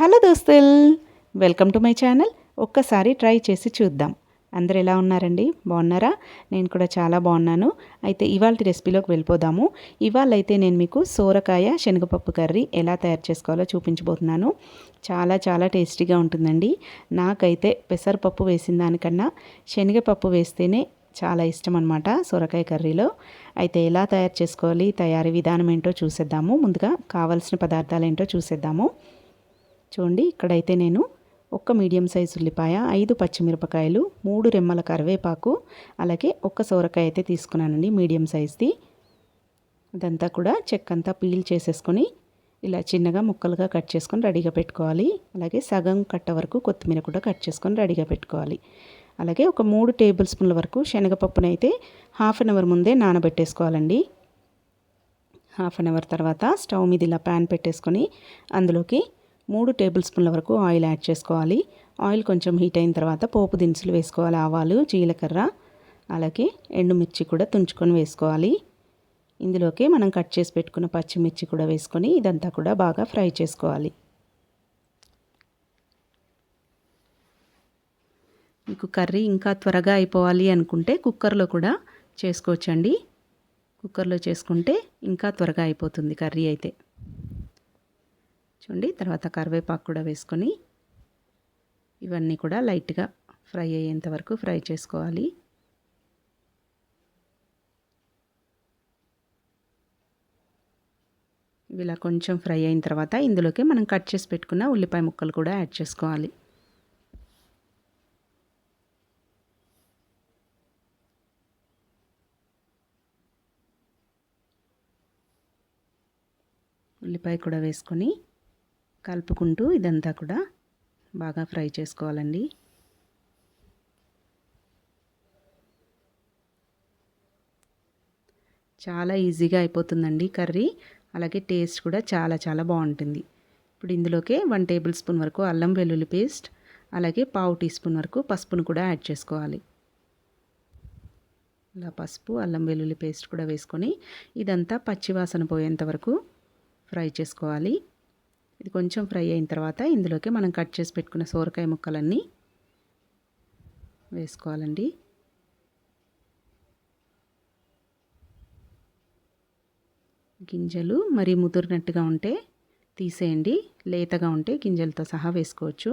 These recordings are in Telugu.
హలో దోస్తుల్ వెల్కమ్ టు మై ఛానల్. ఒక్కసారి ట్రై చేసి చూద్దాం. అందరు ఎలా ఉన్నారండి? బాగున్నారా? నేను కూడా చాలా బాగున్నాను. అయితే ఇవాళ రెసిపీలోకి వెళ్ళిపోదాము. ఇవాళ అయితే నేను మీకు సోరకాయ శనగపప్పు కర్రీ ఎలా తయారు చేసుకోవాలో చూపించబోతున్నాను. చాలా చాలా టేస్టీగా ఉంటుందండి. నాకైతే పెసరపప్పు వేసిన దానికన్నా శనగపప్పు వేస్తేనే చాలా ఇష్టం అనమాట సొరకాయ కర్రీలో. అయితే ఎలా తయారు చేసుకోవాలి తయారీ విధానం ఏంటో చూసేద్దాము. ముందుగా కావాల్సిన పదార్థాలు ఏంటో చూసేద్దాము. చూడండి ఇక్కడైతే నేను ఒక్క మీడియం సైజు ఉల్లిపాయ ఐదు పచ్చిమిరపకాయలు మూడు రెమ్మల కరివేపాకు అలాగే ఒక్క సోరకాయ అయితే తీసుకున్నానండి మీడియం సైజ్ది. అదంతా కూడా చెక్కంతా పీల్ చేసేసుకొని ఇలా చిన్నగా ముక్కలుగా కట్ చేసుకొని రెడీగా పెట్టుకోవాలి. అలాగే సగం కట్ట వరకు కొత్తిమీర కూడా కట్ చేసుకొని రెడీగా పెట్టుకోవాలి. అలాగే ఒక మూడు టేబుల్ స్పూన్ల వరకు శనగపప్పునైతే హాఫ్ అన్ అవర్ ముందే నానబెట్టేసుకోవాలండి. హాఫ్ అన్ అవర్ తర్వాత స్టవ్ మీద ఇలా ప్యాన్ పెట్టేసుకొని అందులోకి మూడు టేబుల్ స్పూన్ల వరకు ఆయిల్ యాడ్ చేసుకోవాలి. ఆయిల్ కొంచెం హీట్ అయిన తర్వాత పోపు దినుసులు వేసుకోవాలి. ఆవాలు జీలకర్ర అలాగే ఎండుమిర్చి కూడా తుంచుకొని వేసుకోవాలి. ఇందులోకి మనం కట్ చేసి పెట్టుకున్న పచ్చిమిర్చి కూడా వేసుకొని ఇదంతా కూడా బాగా ఫ్రై చేసుకోవాలి. మీకు కర్రీ ఇంకా త్వరగా అయిపోవాలి అనుకుంటే కుక్కర్లో కూడా చేసుకోవచ్చండి. కుక్కర్లో చేసుకుంటే ఇంకా త్వరగా అయిపోతుంది కర్రీ అయితే. చూడండి తర్వాత కరివేపాకు కూడా వేసుకొని ఇవన్నీ కూడా లైట్గా ఫ్రై అయ్యేంత వరకు ఫ్రై చేసుకోవాలి. ఇలా కొంచెం ఫ్రై అయిన తర్వాత ఇందులోకి మనం కట్ చేసి పెట్టుకున్న ఉల్లిపాయ ముక్కలు కూడా యాడ్ చేసుకోవాలి. ఉల్లిపాయ కూడా వేసుకొని కలుపుకుంటూ ఇదంతా కూడా బాగా ఫ్రై చేసుకోవాలండి. చాలా ఈజీగా అయిపోతుందండి కర్రీ. అలాగే టేస్ట్ కూడా చాలా చాలా బాగుంటుంది. ఇప్పుడు ఇందులోకే వన్ టేబుల్ స్పూన్ వరకు అల్లం వెల్లుల్లి పేస్ట్ అలాగే పావు టీ స్పూన్ వరకు పసుపును కూడా యాడ్ చేసుకోవాలి. ఇలా పసుపు అల్లం వెల్లుల్లి పేస్ట్ కూడా వేసుకొని ఇదంతా పచ్చివాసన పోయేంత వరకు ఫ్రై చేసుకోవాలి. ఇది కొంచెం ఫ్రై అయిన తర్వాత ఇందులోకి మనం కట్ చేసి పెట్టుకున్న సోరకాయ ముక్కలన్నీ వేసుకోవాలండి. గింజలు మరి ముదురినట్టుగా ఉంటే తీసేయండి. లేతగా ఉంటే గింజలతో సహా వేసుకోవచ్చు.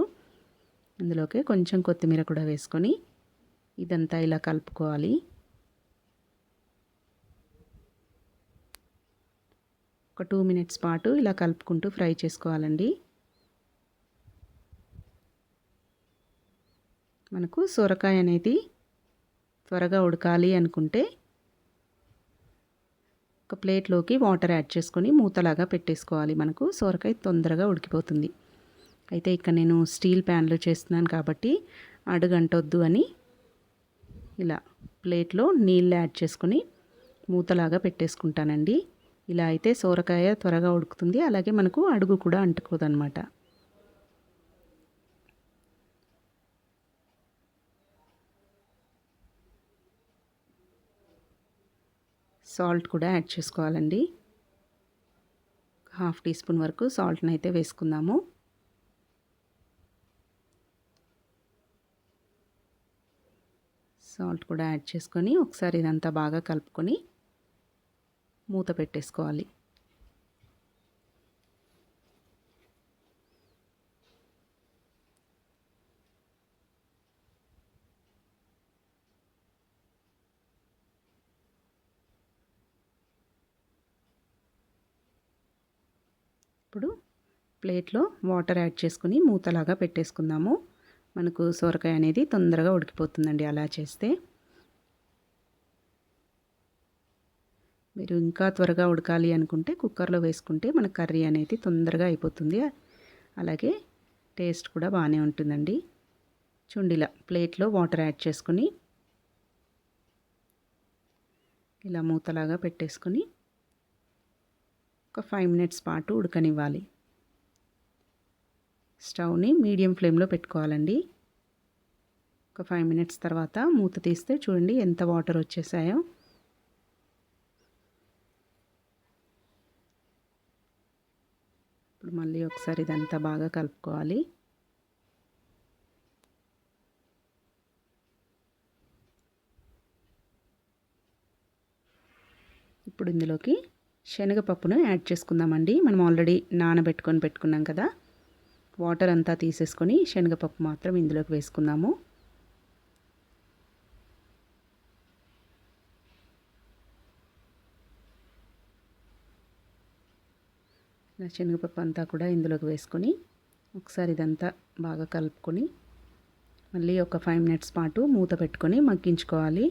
అందులోకి కొంచెం కొత్తిమీర కూడా వేసుకొని ఇదంతా ఇలా కలుపుకోవాలి. ఒక టూ మినిట్స్ పాటు ఇలా కలుపుకుంటూ ఫ్రై చేసుకోవాలండి. మనకు సొరకాయ అనేది త్వరగా ఉడకాలి అనుకుంటే ఒక ప్లేట్లోకి వాటర్ యాడ్ చేసుకొని మూతలాగా పెట్టేసుకోవాలి. మనకు సొరకాయ తొందరగా ఉడికిపోతుంది. అయితే ఇక్కడ నేను స్టీల్ ప్యాన్లో చేస్తున్నాను కాబట్టి అడుగంటొద్దు అని ఇలా ప్లేట్లో నీళ్ళు యాడ్ చేసుకొని మూతలాగా పెట్టేసుకుంటానండి. ఇలా అయితే సోరకాయ త్వరగా ఉడుకుతుంది. అలాగే మనకు అడుగు కూడా అంటుకోదనమాట సాల్ట్ కూడా యాడ్ చేసుకోవాలండి. హాఫ్ టీ స్పూన్ వరకు సాల్ట్ని అయితే వేసుకుందాము. సాల్ట్ కూడా యాడ్ చేసుకొని ఒకసారి ఇదంతా బాగా కలుపుకొని మూత పెట్టేసుకోవాలి. ఇప్పుడు ప్లేట్లో వాటర్ యాడ్ చేసుకుని మూతలాగా పెట్టేసుకుందాము. మనకు సొరకాయ అనేది తొందరగా ఉడికిపోతుందండి అలా చేస్తే. మీరు ఇంకా త్వరగా ఉడకాలి అనుకుంటే కుక్కర్లో వేసుకుంటే మన కర్రీ అనేది తొందరగా అయిపోతుంది. అలాగే టేస్ట్ కూడా బాగానే ఉంటుందండి. చుండిలా ప్లేట్లో వాటర్ యాడ్ చేసుకొని ఇలా మూతలాగా పెట్టేసుకొని ఒక ఫైవ్ మినిట్స్ పాటు ఉడకనివ్వాలి. స్టవ్ని మీడియం ఫ్లేమ్లో పెట్టుకోవాలండి. ఒక ఫైవ్ మినిట్స్ తర్వాత మూత తీస్తే చూడండి ఎంత వాటర్ వచ్చేసాయో. మళ్ళీ ఒకసారి ఇదంతా బాగా కలుపుకోవాలి. ఇప్పుడు ఇందులోకి శనగపప్పును యాడ్ చేసుకుందామండి. మనం ఆల్రెడీ నానబెట్టుకొని పెట్టుకున్నాం కదా. వాటర్ అంతా తీసేసుకొని శనగపప్పు మాత్రం ఇందులోకి వేసుకుందాము. ఇలా శనగపప్పు అంతా కూడా ఇందులోకి వేసుకొని ఒకసారి ఇదంతా బాగా కలుపుకొని మళ్ళీ ఒక ఫైవ్ మినిట్స్ పాటు మూత పెట్టుకొని మగ్గించుకోవాలి.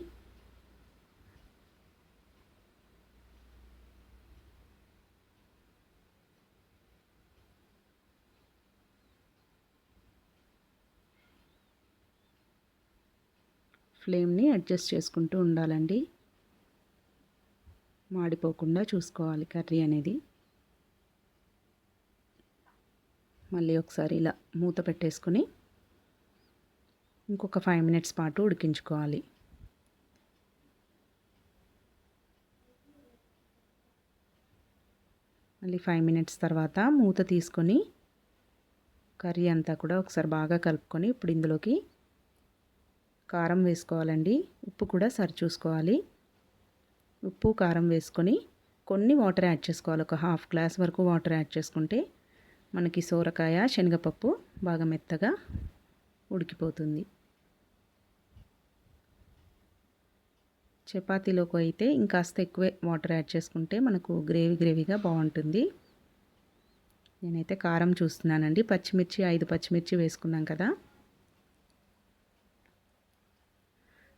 ఫ్లేమ్ని అడ్జస్ట్ చేసుకుంటూ ఉండాలండి. మాడిపోకుండా చూసుకోవాలి కర్రీ అనేది. మళ్ళీ ఒకసారి ఇలా మూత పెట్టేసుకొని ఇంకొక ఫైవ్ మినిట్స్ పాటు ఉడికించుకోవాలి. మళ్ళీ ఫైవ్ మినిట్స్ తర్వాత మూత తీసుకొని కర్రీ అంతా కూడా ఒకసారి బాగా కలుపుకొని ఇప్పుడు ఇందులోకి కారం వేసుకోవాలండి. ఉప్పు కూడా సరి చూసుకోవాలి. ఉప్పు కారం వేసుకొని కొన్ని వాటర్ యాడ్ చేసుకోవాలి. ఒక హాఫ్ గ్లాస్ వరకు వాటర్ యాడ్ చేసుకుంటే మనకి సోరకాయ శనగపప్పు బాగా మెత్తగా ఉడికిపోతుంది. చపాతీలోకి అయితే ఇంకాస్త ఎక్కువే వాటర్ యాడ్ చేసుకుంటే మనకు గ్రేవీ గ్రేవీగా బాగుంటుంది. నేనైతే కారం చూస్తున్నానండి. పచ్చిమిర్చి ఐదు పచ్చిమిర్చి వేసుకున్నాం కదా.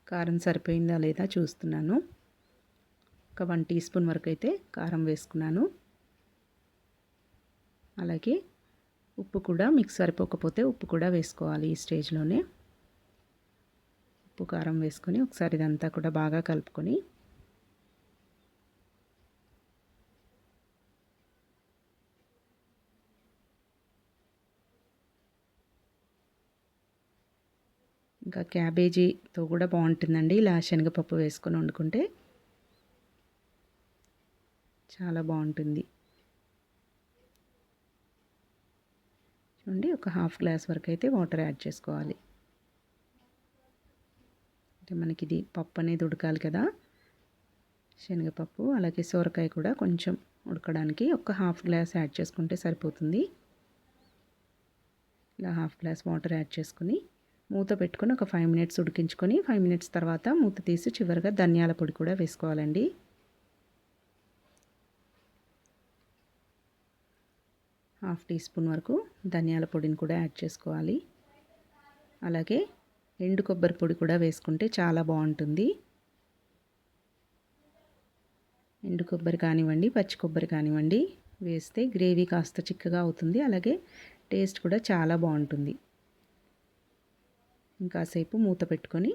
కారం సరిపోయిందా లేదా చూస్తున్నాను. ఒక వన్ టీ స్పూన్ వరకు అయితే కారం వేసుకున్నాను. అలాగే ఉప్పు కూడా మీకు సరిపోకపోతే ఉప్పు కూడా వేసుకోవాలి ఈ స్టేజ్లోనే. ఉప్పు కారం వేసుకొని ఒకసారి ఇదంతా కూడా బాగా కలుపుకొని. ఇంకా క్యాబేజీతో కూడా బాగుంటుందండి. ఇలా శనగపప్పు వేసుకొని వండుకుంటే చాలా బాగుంటుంది. నుండి ఒక హాఫ్ గ్లాస్ వరకు అయితే వాటర్ యాడ్ చేసుకోవాలి. అంటే మనకి ఇది పప్పు అనేది ఉడకాలి కదా. శనగపప్పు అలాగే సోరకాయ కూడా కొంచెం ఉడకడానికి ఒక హాఫ్ గ్లాస్ యాడ్ చేసుకుంటే సరిపోతుంది. ఇలా హాఫ్ గ్లాస్ వాటర్ యాడ్ చేసుకుని మూత పెట్టుకొని ఒక ఫైవ్ మినిట్స్ ఉడికించుకొని ఫైవ్ మినిట్స్ తర్వాత మూత తీసి చివరిగా ధనియాల పొడి కూడా వేసుకోవాలండి. హాఫ్ టీ స్పూన్ వరకు ధనియాల పొడిని కూడా యాడ్ చేసుకోవాలి. అలాగే ఎండు కొబ్బరి పొడి కూడా వేసుకుంటే చాలా బాగుంటుంది. ఎండు కొబ్బరి కానివ్వండి పచ్చి కొబ్బరి కానివ్వండి వేస్తే గ్రేవీ కాస్త చిక్కగా అవుతుంది. అలాగే టేస్ట్ కూడా చాలా బాగుంటుంది. ఇంకాసేపు మూత పెట్టుకొని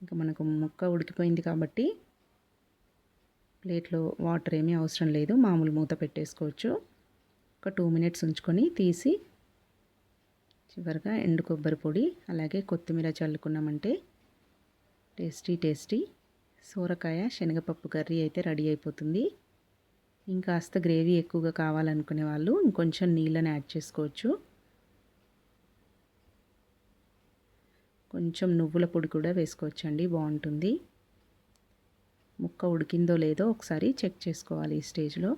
ఇంకా మనకు ముక్క ఉడికిపోయింది కాబట్టి ప్లేట్లో వాటర్ ఏమీ అవసరం లేదు మామూలు మూత పెట్టేసుకోవచ్చు. ఒక టూ మినిట్స్ ఉంచుకొని తీసి చివరిగా ఎండు కొబ్బరి పొడి అలాగే కొత్తిమీర చల్లుకున్నామంటే టేస్టీ టేస్టీ సోరకాయ శనగపప్పు కర్రీ అయితే రెడీ అయిపోతుంది. ఇంకాస్త గ్రేవీ ఎక్కువగా కావాలనుకునే వాళ్ళు ఇంకొంచెం నీళ్ళని యాడ్ చేసుకోవచ్చు. కొంచెం నువ్వుల పొడి కూడా వేసుకోవచ్చండి బాగుంటుంది. ముక్క ఉడికిందో లేదో ఒకసారి చెక్ చేసుకోవాలి ఈ స్టేజ్లో.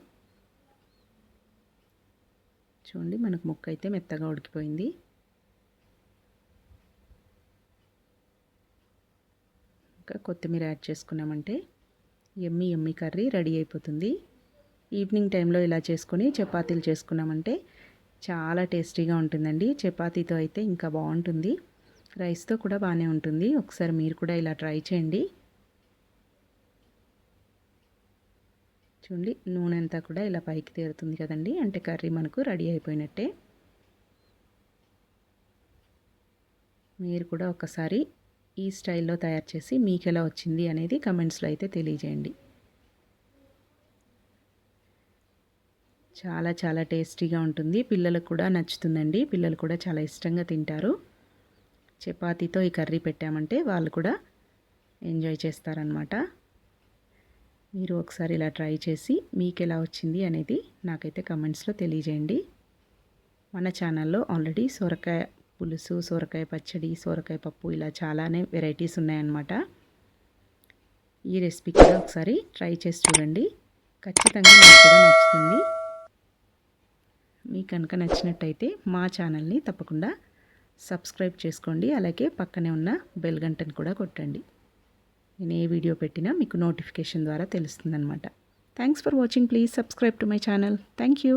చూడండి మనకు ముక్క అయితే మెత్తగా ఉడికిపోయింది. ఇంకా కొత్తిమీర యాడ్ చేసుకున్నామంటే ఎమ్మి ఎమ్మి కర్రీ రెడీ అయిపోతుంది. ఈవినింగ్ టైంలో ఇలా చేసుకొని చపాతీలు చేసుకున్నామంటే చాలా టేస్టీగా ఉంటుందండి. చపాతీతో అయితే ఇంకా బాగుంటుంది. రైస్తో కూడా బాగానే ఉంటుంది. ఒకసారి మీరు కూడా ఇలా ట్రై చేయండి. చూడండి నూనె అంతా కూడా ఇలా పైకి తేరుతుంది కదండి. అంటే కర్రీ మనకు రెడీ అయిపోయినట్టే. మీరు కూడా ఒకసారి ఈ స్టైల్లో తయారు చేసి మీకు ఎలా వచ్చింది అనేది కమెంట్స్లో అయితే తెలియజేయండి. చాలా చాలా టేస్టీగా ఉంటుంది. పిల్లలకు కూడా నచ్చుతుందండి. పిల్లలు కూడా చాలా ఇష్టంగా తింటారు. చపాతీతో ఈ కర్రీ పెట్టామంటే వాళ్ళు కూడా ఎంజాయ్ చేస్తారనమాట మీరు ఒకసారి ఇలా ట్రై చేసి మీకు ఎలా వచ్చింది అనేది నాకైతే కమెంట్స్లో తెలియజేయండి. మన ఛానల్లో ఆల్రెడీ సొరకాయ పులుసు సొరకాయ పచ్చడి సొరకాయ పప్పు ఇలా చాలానే వెరైటీస్ ఉన్నాయన్నమాట. ఈ రెసిపీ కూడా ఒకసారి ట్రై చేసి చూడండి. ఖచ్చితంగా మీకు కూడా నచ్చుతుంది. మీకు కనుక నచ్చినట్టయితే మా ఛానల్ని తప్పకుండా సబ్స్క్రైబ్ చేసుకోండి. అలాగే పక్కనే ఉన్న బెల్ గంటను కూడా కొట్టండి. నేను ఏ వీడియో పెట్టినా మీకు నోటిఫికేషన్ ద్వారా తెలుస్తుందన్నమాట. Thanks for watching please subscribe to my channel thank you